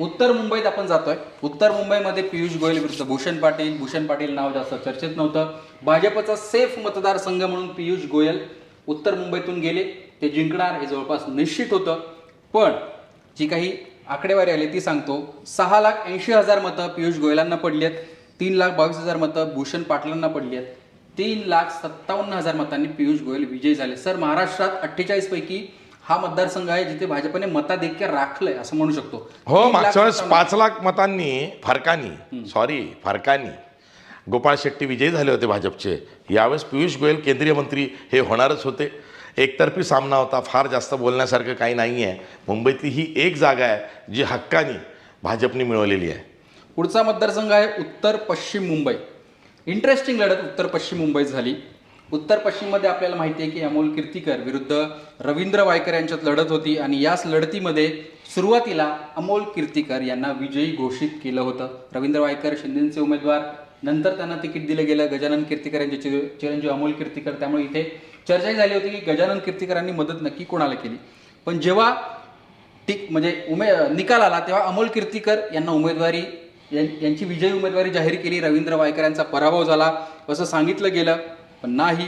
उत्तर मुंबईत आपण जातोय. उत्तर मुंबईमध्ये पियुष गोयल विरुद्ध भूषण पाटील. भूषण पाटील नाव जास्त चर्चेत नव्हतं. भाजपचा सेफ मतदारसंघ म्हणून पियुष गोयल उत्तर मुंबईतून गेले. ते जिंकणार हे जवळपास निश्चित होतं. पण जी काही आकडेवारी आली ती सांगतो. सहा लाख ऐंशी हजार मतं पियुष गोयलांना पडली आहेत तीन लाख बावीस हजार मतं भूषण पाटलांना पडली आहेत तीन लाख सत्तावन्न हजार मतांनी पियुष गोयल विजयी झाले. सर महाराष्ट्रात अठ्ठेचाळीसपैकी हा मतदारसंघ आहे जिथे भाजपने मताधिक्य राखलंय असं म्हणू शकतो. हो मागच्या वेळेस पाच लाख मतांनी फरकानी सॉरी फरकानी गोपाळ शेट्टी विजयी झाले होते भाजपचे. यावेळेस पियुष गोयल केंद्रीय मंत्री हे होणारच होते. एकतर्फी सामना होता फार जास्त बोलण्यासारखं काही नाही आहे मुंबईतली ही एक जागा आहे जी हक्कानी भाजपने मिळवलेली आहे. पुढचा मतदारसंघ आहे उत्तर पश्चिम मुंबई. इंटरेस्टिंग लढत उत्तर पश्चिम मुंबईत झाली. उत्तर पश्चिममध्ये आपल्याला माहिती आहे की अमोल कीर्तीकर विरुद्ध रवींद्र वायकर यांच्यात लढत होती आणि याच लढतीमध्ये सुरुवातीला अमोल कीर्तीकर यांना विजयी घोषित केलं होतं. रवींद्र वायकर शिंदेचे उमेदवार नंतर त्यांना तिकीट दिलं गेलं. गजानन कीर्तीकर यांचे चिर- चिरंजीव अमोल कीर्तीकर त्यामुळे इथे चर्चाही झाली होती की गजानन कीर्तीकरांनी मदत नक्की कोणाला केली. पण जेव्हा टिक म्हणजे उमे निकाल आला तेव्हा अमोल कीर्तीकर यांना उमेदवारी यां- यांची विजयी उमेदवारी जाहीर केली. रवींद्र वायकर यांचा पराभव झाला. असं सांगितलं गेलं. पण नाही.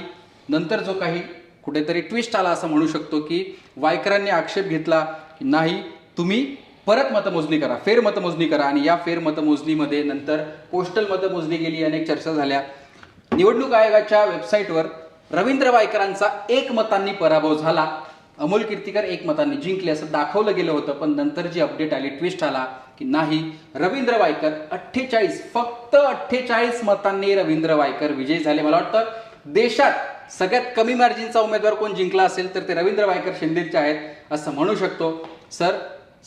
नंतर जो काही कुठेतरी ट्विस्ट आला असं म्हणू शकतो की वायकरांनी आक्षेप घेतला की नाही तुम्ही परत मतमोजणी करा फेर मतमोजणी करा. आणि या फेर मतमोजणीमध्ये नंतर पोस्टल मतमोजणी गेली अनेक चर्चा झाल्या. निवडणूक आयोगाच्या वेबसाईटवर रवींद्र वायकरांचा एक मतांनी पराभव झाला. अमोल कीर्तीकर एक मतांनी जिंकले असं दाखवलं गेलं होतं पण नंतर जी अपडेट आली ट्विस्ट आला की नाही. रवींद्र वायकर अठ्ठेचाळीस फक्त अठ्ठेचाळीस मतांनी रवींद्र वायकर विजयी झाले मला वाटतं. देशात सगळ्यात कमी मार्जिनचा उमेदवार कोण जिंकला असेल तर ते रवींद्र वायकर शिंदेचे आहेत असं म्हणू शकतो. सर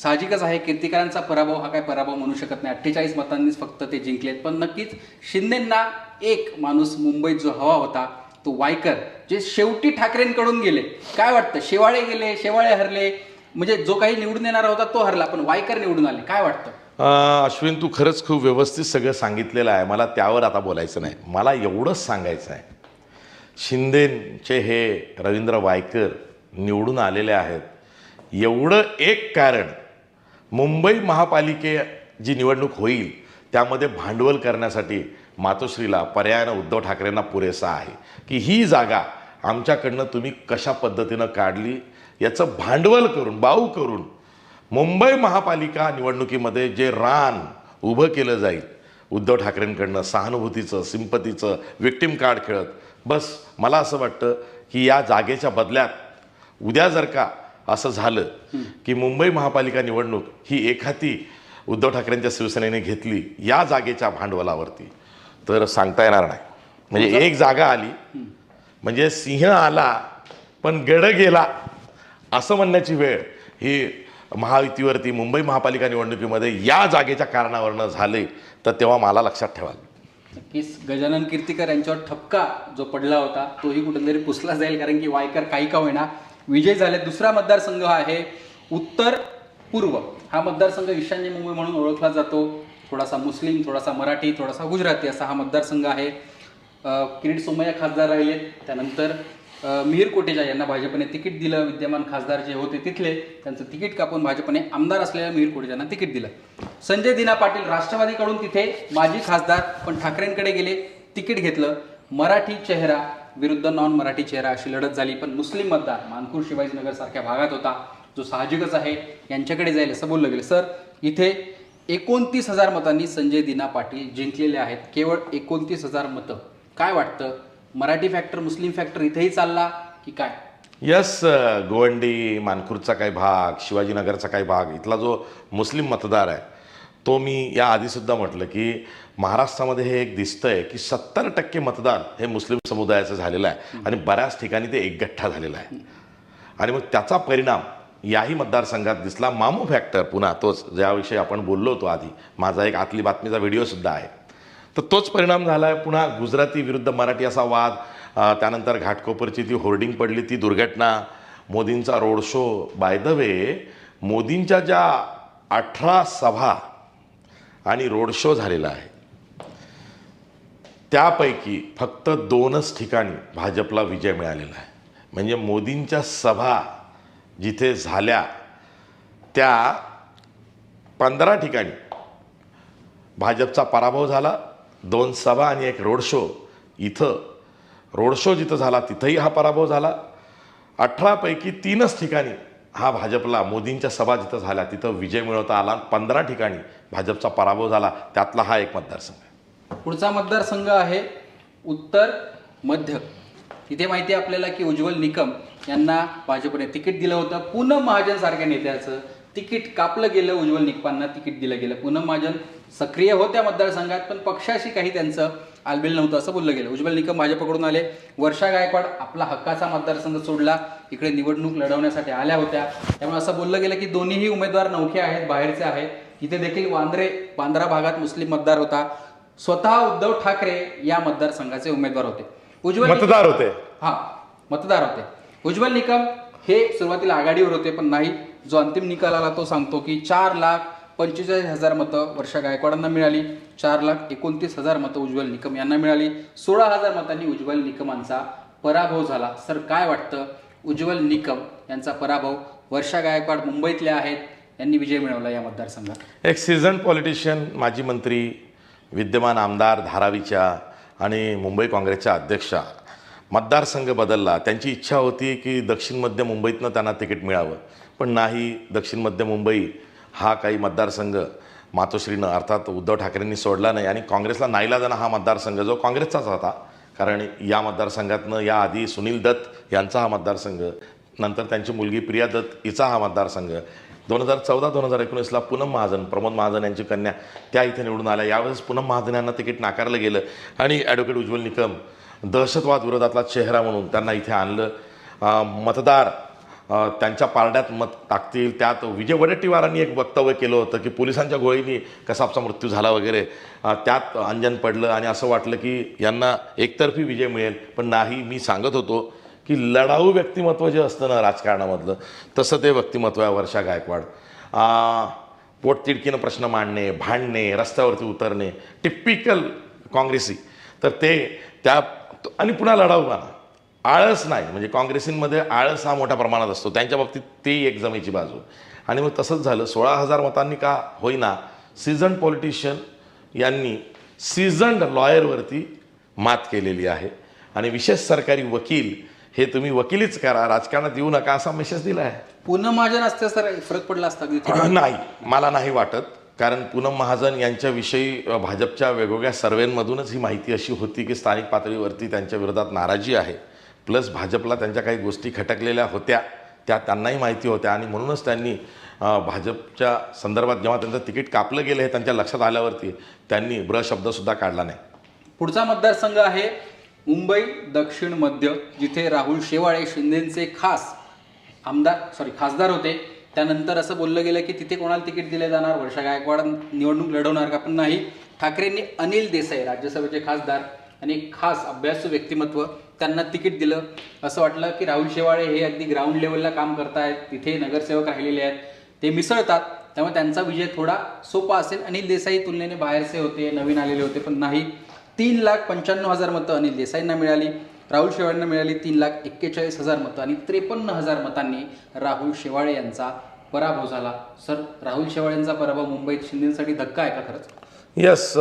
साहजिकच आहे कीर्तिकरांचा पराभव हा काय पराभव म्हणू शकत नाही. अठ्ठेचाळीस मतांनीच फक्त ते जिंकलेत. पण नक्कीच शिंदेंना एक माणूस मुंबईत जो हवा होता तो वायकर जे शेवटी ठाकरेंकडून गेले. काय वाटतं? शेवाळे गेले शेवाळे हरले म्हणजे जो काही निवडून येणारा होता तो हरला पण वायकर निवडून आले. काय वाटतं? अश्विन तू खरंच खूप व्यवस्थित सगळं सांगितलेलं आहे. मला त्यावर आता बोलायचं नाही. मला एवढंच सांगायचं आहे. शिंदेचे हे रवींद्र वायकर निवडून आलेले आहेत. एवढं एक कारण मुंबई महापालिके जी निवडणूक होईल त्यामध्ये भांडवल करण्यासाठी मातोश्रीला पर्यायानं उद्धव ठाकरेंना पुरेसा आहे. की ही जागा आमच्याकडनं तुम्ही कशा पद्धतीनं काढली याचं भांडवल करून बाऊ करून मुंबई महापालिका निवडणुकीमध्ये जे रान उभं केलं जाईल उद्धव ठाकरेंकडनं सहानुभूतीचं सिंपतीचं विक्टिम कार्ड खेळत बस मला असं वाटतं की या जागेच्या बदल्यात उद्या जर का असं झालं की मुंबई महापालिका निवडणूक ही एखादी उद्धव ठाकरेंच्या शिवसेनेने घेतली या जागेच्या भांडवलावरती तर सांगता येणार नाही. म्हणजे एक जागा आली म्हणजे सिंह आला पण गड गेला असं म्हणण्याची वेळ ही महायुतीवरती मुंबई महापालिका निवडणुकीमध्ये या जागेच्या कारणावरनं झाले तर तेव्हा मला लक्षात ठेवाल. नक्कीच गजानन कीर्तीकर यांच्यावर ठपका जो पडला होता तोही कुठेतरी पुसला जाईल कारण की वायकर काही का होईना. विजय झाले. दुसरा मतदारसंघ आहे उत्तर पूर्व. हा मतदारसंघ ईशान्य मुंबई म्हणून ओळखला जातो. थोडासा मुस्लिम थोडासा मराठी थोडासा गुजराती असा हा मतदारसंघ आहे. किरीट सोमय्या खासदार राहिले त्यानंतर मिहीर कोटेजा यांना भाजपने तिकीट दिलं. विद्यमान खासदार जे होते तिथले त्यांचं तिकीट कापून भाजपने आमदार असलेल्या मिहीर कोटेजांना तिकीट दिलं. संजय दिना पाटील राष्ट्रवादीकडून तिथे माजी खासदार पण ठाकरेंकडे गेले तिकीट घेतलं. मराठी चेहरा विरुद्ध नॉन मराठी चेहरा अशी लढत झाली पण मुस्लिम मतदार मानपूर शिवाजीनगर सारख्या भागात होता. जो साहजिकच आहे यांच्याकडे जाईल असं बोललं गेलं सर इथे एकोणतीस हजार मतांनी संजय दिना पाटील जिंकलेले आहेत. केवळ एकोणतीस हजार मतं. काय वाटतं? मराठी फॅक्टर मुस्लिम फॅक्टर इथेही चालला की काय? यस गोवंडी मानखुर्दचा काही भाग शिवाजीनगरचा काही भाग इथला जो मुस्लिम मतदार आहे तो मी या आधीसुद्धा म्हटलं की महाराष्ट्रामध्ये हे एक दिसतंय की सत्तर टक्के मतदान हे मुस्लिम समुदायाचं झालेलं आहे आणि बऱ्याच ठिकाणी ते एकगठ्ठा झालेला आहे. आणि मग त्याचा परिणाम याही मतदारसंघात दिसला. मामू फॅक्टर पुन्हा तोच ज्याविषयी आपण बोललो होतो आधी. माझा एक आतली बातमीचा व्हिडिओसुद्धा आहे. तर तोच परिणाम झाला आहे पुन्हा गुजराती विरुद्ध मराठी असा वाद. त्यानंतर घाटकोपरची ती होर्डिंग पडली. ती दुर्घटना. मोदींचा road show. By the way मोदींच्या ज्या अठरा सभा आणि रोड शो झालेला आहे त्यापैकी फक्त दोनच ठिकाणी भाजपला विजय मिळालेला आहे. म्हणजे मोदींच्या सभा जिथे झाल्या त्या पंधरा ठिकाणी भाजपचा पराभव झाला. दोन सभा आणि एक रोड शो इथं. रोड शो जिथं झाला तिथंही हा पराभव झाला. अठरापैकी तीनच ठिकाणी हा भाजपला मोदींच्या सभा जिथं झाल्या तिथं विजय मिळवता आला. पंधरा ठिकाणी भाजपचा पराभव झाला. त्यातला हा एक मतदारसंघ. आहे पुढचा मतदारसंघ आहे उत्तर मध्य. इथे माहिती आहे आपल्याला की उज्ज्वल निकम यांना भाजपने तिकीट दिलं होतं. पूनम महाजनसारख्या नेत्याचं. तिकीट कापलं गेलं उज्ज्वल निकमांना तिकीट दिलं गेलं. पूनम महाजन सक्रिय होत्या मतदारसंघात पण पक्षाशी काही त्यांचं आलबेल नव्हतं असं बोललं गेलं. उज्ज्वल निकम भाजपकडून आले. वर्षा गायकवाड आपला हक्काचा मतदारसंघ सोडला. इकडे निवडणूक लढवण्यासाठी आल्या होत्या. त्यामुळे असं बोललं गेलं की दोन्हीही उमेदवार नौखे आहेत बाहेरचे आहेत. इथे देखील वांद्रे बांद्रा भागात मुस्लिम मतदार होता. स्वतः उद्धव ठाकरे या मतदारसंघाचे उमेदवार होते. उज्ज्वल मतदार होते. हा मतदार होते. उज्ज्वल निकम हे सुरुवातीला आघाडीवर होते पण नाही. जो अंतिम निकाल आला तो सांगतो की चार लाख पंचेचाळीस हजार मतं वर्षा गायकवाडांना मिळाली. चार लाख एकोणतीस हजार मतं उज्ज्वल निकम यांना मिळाली. सोळा हजार मतांनी उज्ज्वल निकमांचा पराभव झाला. सर काय वाटतं? उज्ज्वल निकम यांचा पराभव वर्षा गायकवाड मुंबईतले आहेत. यांनी विजय मिळवला या मतदारसंघात. एक सीझन पॉलिटिशियन माजी मंत्री विद्यमान आमदार धारावीच्या आणि मुंबई काँग्रेसच्या अध्यक्षा मतदारसंघ बदलला. त्यांची इच्छा होती की दक्षिण मध्य मुंबईतनं त्यांना तिकीट मिळावं. पण नाही दक्षिण मध्य मुंबई हा काही मतदारसंघ मातोश्रीनं अर्थात उद्धव ठाकरेंनी सोडला नाही आणि काँग्रेसला नाईलाजानं हा मतदारसंघ जो काँग्रेसचाच होता. कारण या मतदारसंघातनं याआधी सुनील दत्त यांचा हा मतदारसंघ नंतर त्यांची मुलगी प्रिया दत्त हिचा हा मतदारसंघ दोन हजार चौदा दोन हजार एकोणीसला पूनम महाजन प्रमोद महाजन यांची कन्या त्या इथे निवडून आल्या. यावेळेस पूनम महाजन यांना तिकीट नाकारलं गेलं. आणि ॲडव्होकेट उज्ज्वल निकम दहशतवाद विरोधातला चेहरा म्हणून त्यांना इथे आणलं. मतदार त्यांच्या पारड्यात मत टाकतील. त्यात विजय वडेट्टीवारांनी एक वक्तव्य केलं होतं की पोलिसांच्या गोळीनी कसाबचा मृत्यू झाला वगैरे. त्यात अंजन पडलं आणि असं वाटलं की यांना एकतर्फी विजय मिळेल. पण नाही मी सांगत होतो की लढाऊ व्यक्तिमत्व जे असतं ना राजकारणामधलं तसं ते व्यक्तिमत्व आहे वर्षा गायकवाड. पोटतिडकीनं प्रश्न मांडणे भांडणे रस्त्यावरती उतरणे. टिपिकल काँग्रेसी. तर ते त्या आणि पुन्हा लढाऊपणा आळस नाही. म्हणजे काँग्रेसींमध्ये आळस हा मोठ्या प्रमाणात असतो. त्यांच्या बाबतीत ती एक जमेची बाजू. आणि मग तसंच झालं. सोळा हजार मतांनी का होईना सीझन पॉलिटिशियन यांनी सीझन्ड लॉयरवरती मात केलेली आहे. आणि विशेष सरकारी वकील हे तुम्ही वकिलीच करा. राजकारणात येऊ नका असा मेसेज दिला आहे पूनम महाजन असते सर फरक पडला असता. नाही. मला नाही वाटत. कारण पूनम महाजन यांच्याविषयी भाजपच्या वेगवेगळ्या सर्वेंमधूनच ही माहिती अशी होती की स्थानिक पातळीवरती त्यांच्या विरोधात नाराजी आहे. प्लस भाजपला त्यांच्या काही गोष्टी खटकलेल्या होत्या त्या त्यांनाही माहिती होत्या आणि म्हणूनच त्यांनी भाजपच्या संदर्भात जेव्हा त्यांचं तिकीट कापलं गेलं हे त्यांच्या लक्षात आल्यावरती त्यांनी ब्र शब्दसुद्धा काढला नाही. पुढचा मतदारसंघ आहे मुंबई दक्षिण मध्य जिथे राहुल शेवाळे शिंदेचे खास आमदार सॉरी खासदार होते. त्यानंतर असं बोललं गेलं की तिथे कोणाला तिकीट दिले जाणार? वर्षा गायकवाड निवडणूक लढवणार का? पण नाही. ठाकरेंनी अनिल देसाई राज्यसभेचे खासदार आणि खास अभ्यासू व्यक्तिमत्व त्यांना तिकीट दिलं. असं वाटलं की राहुल शेवाळे हे अगदी ग्राउंड लेवलला काम करतायत तिथे नगरसेवक राहिलेले आहेत. ते मिसळतात. त्यामुळे त्यांचा विजय थोडा सोपा असेल. अनिल देसाई तुलनेने बाहेरचे होते नवीन आलेले होते पण नाही. तीन लाख पंच्याण्णव हजार मतं अनिल देसाईंना मिळाली. राहुल शेवाळेंना मिळाली तीन लाख एक्केचाळीस हजार मतं आणि त्रेपन्न हजार मतांनी राहुल शेवाळे यांचा पराभव झाला. सर राहुल शेवाळेंचा पराभव मुंबईत शिंदेसाठी धक्का आहे का खरंच? यस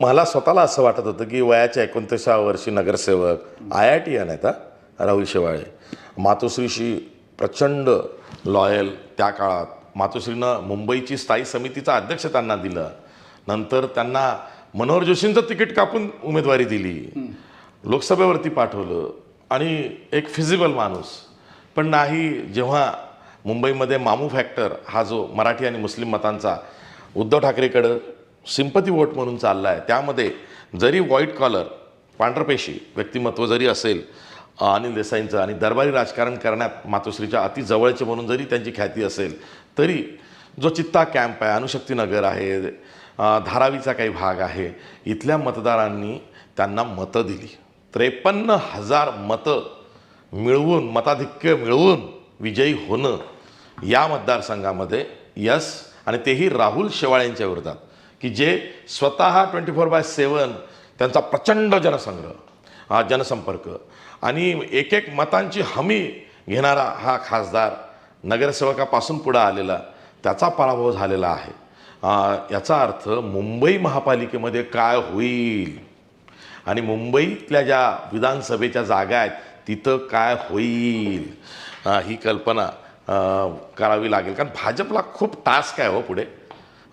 मला स्वतःला असं वाटत होतं की वयाच्या एकोणतीसाव्या वर्षी नगरसेवक आय आय टी एन आहेत राहुल शेवाळे. मातोश्रीशी प्रचंड लॉयल त्या काळात मातोश्रीनं मुंबईची स्थायी समितीचा अध्यक्ष त्यांना दिलं. नंतर त्यांना मनोहर जोशींचं तिकीट कापून उमेदवारी दिली. लोकसभेवरती पाठवलं आणि एक फिजिबल माणूस. पण नाही जेव्हा मुंबईमध्ये मामू फॅक्टर हा जो मराठी आणि मुस्लिम मतांचा उद्धव ठाकरेकडं सिंपती वोट म्हणून चालला आहे त्यामध्ये जरी व्हाईट कॉलर पांढरपेशी व्यक्तिमत्व जरी असेल अनिल देसाईंचं आणि दरबारी राजकारण करण्यात मातोश्रीच्या अति जवळचे म्हणून जरी त्यांची ख्याती असेल तरी जो चित्ता कॅम्प आहे अणुशक्तीनगर आहे धारावीचा काही भाग आहे इथल्या मतदारांनी त्यांना मतं दिली. त्रेपन्न हजार मतं मिळवून मताधिक्य मिळवून विजयी होणं या मतदारसंघामध्ये यस आणि तेही राहुल शेवाळेंच्या विरोधात. की जे स्वतः ट्वेंटी फोर बाय सेवन त्यांचा प्रचंड जनसंग्रह हा जनसंपर्क आणि एक एक मतांची हमी घेणारा हा खासदार नगरसेवकापासून पुढं आलेला त्याचा पराभव झालेला आहे. याचा अर्थ मुंबई महापालिकेमध्ये काय होईल? आणि मुंबईतल्या ज्या विधानसभेच्या जागा आहेत तिथं काय होईल? ही कल्पना करावी लागेल. कारण भाजपला खूप टास्क आहे हो पुढे.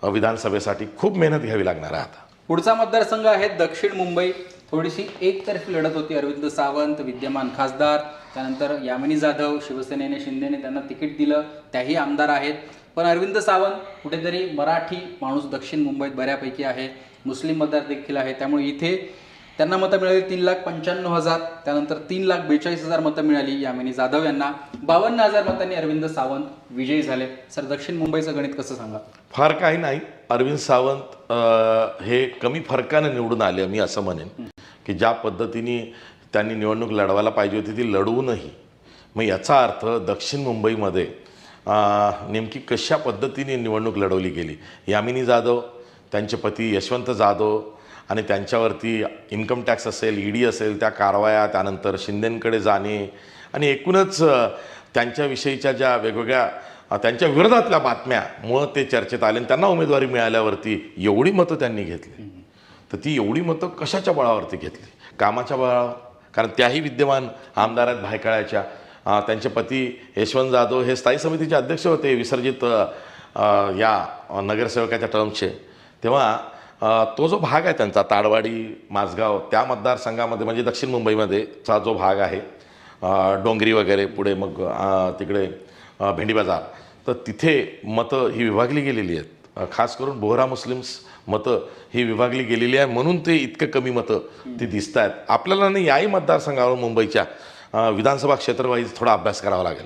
विधानसभेसाठी खूप मेहनत घ्यावी लागणार आहे आता. पुढचा मतदारसंघ आहे दक्षिण मुंबई. थोडीशी एकतर्फी लढत होती अरविंद सावंत विद्यमान खासदार. त्यानंतर यामिनी जाधव शिवसेनेने शिंदेने त्यांना तिकीट दिलं. त्याही आमदार आहेत. पण अरविंद सावंत कुठेतरी मराठी माणूस दक्षिण मुंबईत बऱ्यापैकी आहे. मुस्लिम मतदार देखील आहे. त्यामुळे इथे त्यांना मतं मिळाली तीन लाख पंच्याण्णव हजार त्यानंतर तीन लाख बेचाळीस हजार मतं मिळाली यामिनी जाधव यांना. बावन्न हजार मतांनी अरविंद सावंत विजयी झाले. सर दक्षिण मुंबईचं गणित कसं सांगा? फार काही नाही. अरविंद सावंत अ, हे कमी फरकाने निवडून आले मी असं म्हणेन की ज्या पद्धतीने त्यांनी निवडणूक लढवायला पाहिजे होती ती लढवूनही. मग याचा अर्थ दक्षिण मुंबईमध्ये अ, नेमकी कशा पद्धतीने निवडणूक लढवली गेली? यामिनी जाधव त्यांचे पती यशवंत जाधव आणि त्यांच्यावरती इन्कम टॅक्स असेल ई डी असेल त्या कारवाया त्यानंतर शिंदेंकडे जाणे आणि एकूणच त्यांच्याविषयीच्या ज्या वेगवेगळ्या त्यांच्या विरोधातल्या बातम्यामुळं ते चर्चेत आले आणि त्यांना उमेदवारी मिळाल्यावरती एवढी मतं त्यांनी घेतली. तर ती एवढी मतं कशाच्या बळावरती घेतली? कामाच्या बळावर? कारण त्याही विद्यमान आमदार आहेत भायखळ्याच्या त्यांचे पती यशवंत जाधव हे स्थायी समितीचे अध्यक्ष होते विसर्जित या नगरसेवकाच्या टर्मचे तेव्हा तो जो भाग आहे त्यांचा ताडवाडी माझगाव त्या मतदारसंघामध्ये म्हणजे दक्षिण मुंबईमध्ये चा जो भाग आहे डोंगरी वगैरे पुढे मग तिकडे भेंडी बाजार तर तिथे मतं ही विभागली गेलेली आहेत. खास करून बोहरा मुस्लिम्स मतं ही विभागली गेलेली आहे म्हणून ते इतकं कमी मतं ती दिसत आहेत आपल्याला नाही याही मतदारसंघावर मुंबईच्या विधानसभा क्षेत्रवाईज थोडा अभ्यास करावा लागेल.